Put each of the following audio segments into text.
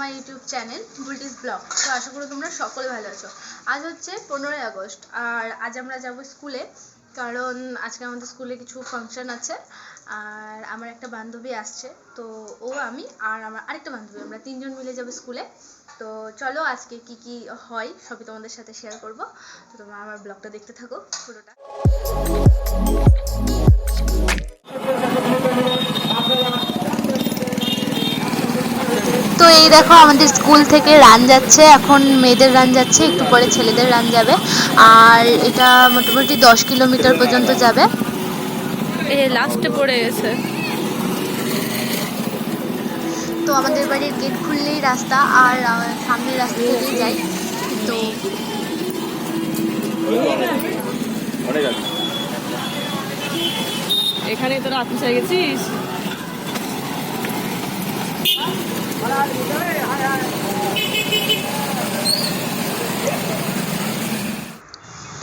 মাই YouTube channel বুলটিস blog. তো আশা করি তোমরা সকলে ভালো আছো। আজ হচ্ছে পনেরোই আগস্ট, আর আজ আমরা যাব স্কুলে, কারণ আজকে আমাদের স্কুলে কিছু ফাংশন আছে, আর আমার একটা বান্ধবী আসছে, তো ও আমি আর আমার আরেকটা বান্ধবী, আমরা তিনজন মিলে যাব স্কুলে। তো চলো আজকে কি কি হয় সবই তোমাদের সাথে শেয়ার করব। তো তোমরা আমার ব্লগটা দেখতে থাকো, পুরোটা। তো এই দেখো আমাদের স্কুল থেকে রান যাচ্ছে। এখন মেয়েদের রান যাচ্ছে একটু পরে ছেলেদের রান যাবে। আর এটা মোটামুটি দশ কিলোমিটার পর্যন্ত যাবে। এ লাস্টে পড়ে গেছে। তো আমাদের বাড়ির গেট খুললেই রাস্তা আর সামনের রাস্তা থেকেই যাই তো এখানে তোরা আপিস হয়ে গেছিস?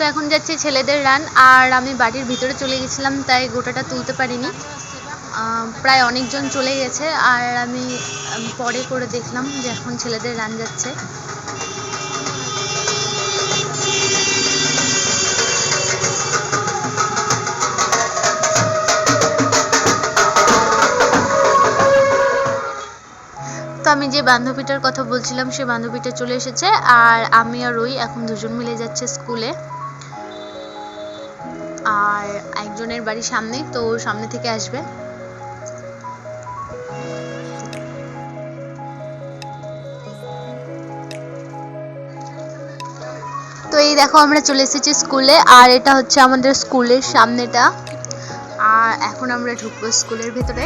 তো এখন যাচ্ছে ছেলেদের রান আর আমি বাড়ির ভিতরে চলে গেছিলাম, তাই গোটাটা তুলতে পারিনি। প্রায় অনেকজন চলে গেছে, আর আমি পরে করে দেখলাম যে এখন ছেলেদের রান যাচ্ছে। আমি যে বান্ধবীটার কথা বলছিলাম, সে বান্ধবীটা চলে এসেছে, আর আমি আর রই এখন দুজন মিলে যাচ্ছে স্কুলে। আর একজনের বাড়ি সামনে, তো সামনে থেকে আসবে। তো এই দেখো, আমরা চলে এসেছি স্কুলে, আর এটা হচ্ছে আমাদের স্কুলের সামনেটা। আর এখন আমরা ঢুকবো স্কুলের ভেতরে।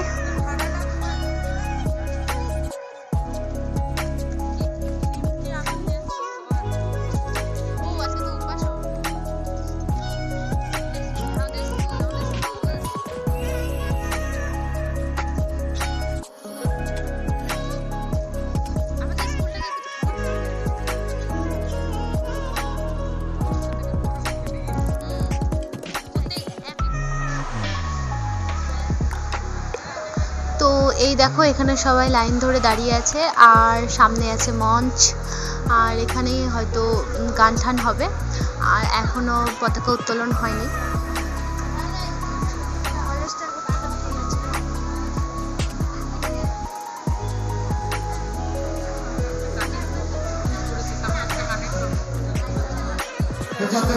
এই দেখো, এখানে সবাই লাইন ধরে দাঁড়িয়ে আছে, আর সামনে আছে মঞ্চ, আর এখানেই হয়তো গান টান হবে, আর এখনও পতাকা উত্তোলন হয়নি।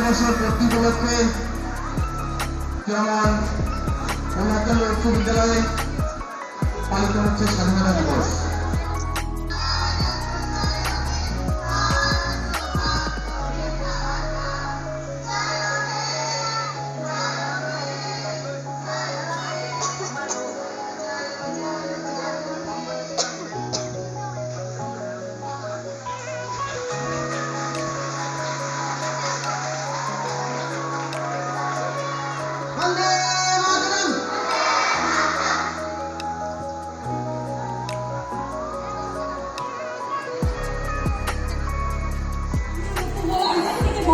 বছর উপলক্ষে যেমন অন্যান্য উচ্চ বিদ্যালয়ে পালিত হচ্ছে স্বাধীনতা দিবস বন্দে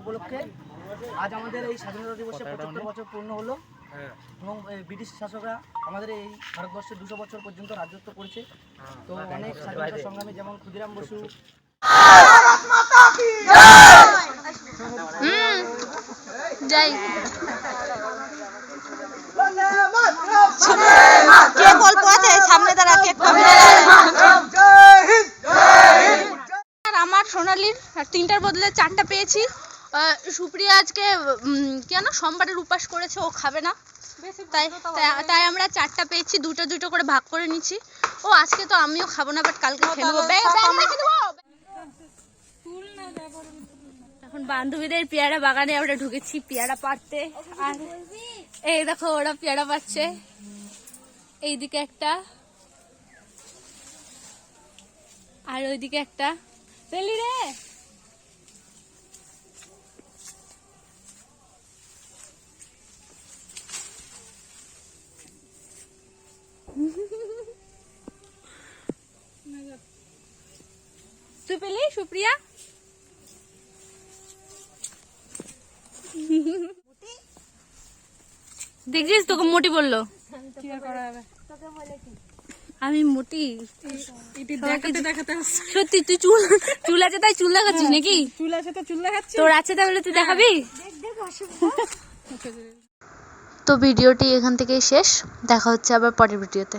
উপলক্ষে আজ আমাদের এই স্বাধীনতা দিবসে পঁচাত্তর বছর পূর্ণ হলো এবং এই ব্রিটিশ শাসকরা আমাদের এই ভারতবর্ষে দুশো বছর পর্যন্ত রাজত্ব করেছে। তো অনেক স্বাধীনতা সংগ্রামী যেমন ক্ষুদিরাম বসু আছে সামনে কেক আমার সোনালির তিনটার বদলে চারটা পেয়েছি। সুপ্রিয়া আজকে কেন সোমবারের উপাস করেছে ও খাবে না? তাই তাই- আমরা চারটা পেয়েছি দুটো দুটো করে ভাগ করে নিচ্ছি। ও আজকে তো আমিও খাব না বাট কালকে খেয়ে নেব। এখন বান্ধবীদের পেয়ারা বাগানে আমরা ঢুকেছি পেয়ারা পাড়তে। আর এই দেখো ওরা পেয়ারা পাচ্ছে এইদিকে একটা। আর ওইদিকে একটা। রে! তুই পেলি সুপ্রিয়া। দেখছিস তোকে মোটি বলল? আমি মোটি। দেখাতে দেখাতে সত্যি তুই চুল চুল আছে তাই চুল দেখাচ্ছিস নাকি? চুল আছে তো চুল দেখাচ্ছি। তোর আছে তাহলে তুই দেখাবি? তো ভিডিওটি এখান থেকেই শেষ। দেখা হচ্ছে আবার পরের ভিডিওতে।